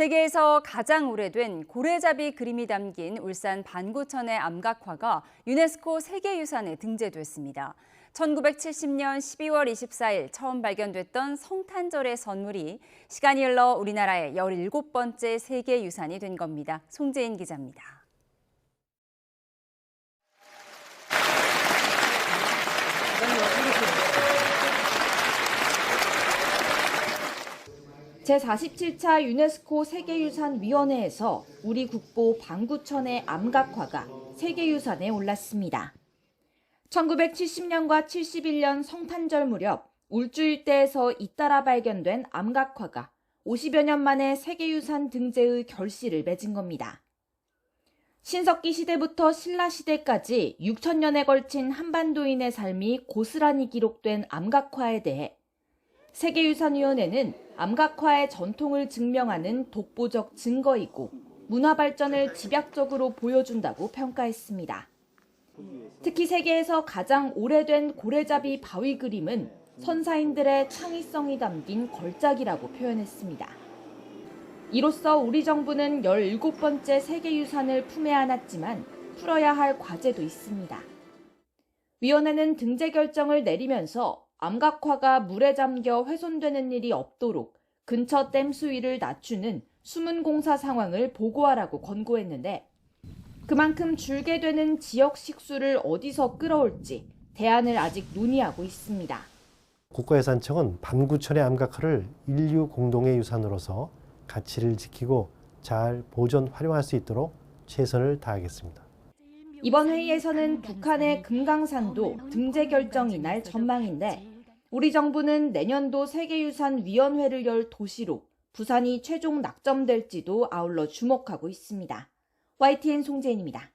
세계에서 가장 오래된 고래잡이 그림이 담긴 울산 반구천의 암각화가 유네스코 세계유산에 등재됐습니다. 1970년 12월 24일 처음 발견됐던 성탄절의 선물이 시간이 흘러 우리나라의 17번째 세계유산이 된 겁니다. 송재인 기자입니다. 제47차 유네스코 세계유산위원회에서 우리 국보 방구천의 암각화가 세계유산에 올랐습니다. 1970년과 71년 성탄절 무렵 울주 일대에서 잇따라 발견된 암각화가 50여 년 만에 세계유산 등재의 결실을 맺은 겁니다. 신석기 시대부터 신라 시대까지 6천년에 걸친 한반도인의 삶이 고스란히 기록된 암각화에 대해 세계유산위원회는 암각화의 전통을 증명하는 독보적 증거이고 문화 발전을 집약적으로 보여준다고 평가했습니다. 특히 세계에서 가장 오래된 고래잡이 바위 그림은 선사인들의 창의성이 담긴 걸작이라고 표현했습니다. 이로써 우리 정부는 17번째 세계유산을 품에 안았지만 풀어야 할 과제도 있습니다. 위원회는 등재 결정을 내리면서 암각화가 물에 잠겨 훼손되는 일이 없도록 근처 댐 수위를 낮추는 수문 공사 상황을 보고하라고 권고했는데 그만큼 줄게 되는 지역 식수를 어디서 끌어올지 대안을 아직 논의하고 있습니다. 국가유산청은 반구천의 암각화를 인류 공동의 유산으로서 가치를 지키고 잘 보존 활용할 수 있도록 최선을 다하겠습니다. 이번 회의에서는 북한의 금강산도 등재 결정이 날 전망인데 우리 정부는 내년도 세계유산위원회를 열 도시로 부산이 최종 낙점될지도 아울러 주목하고 있습니다. YTN 송재인입니다.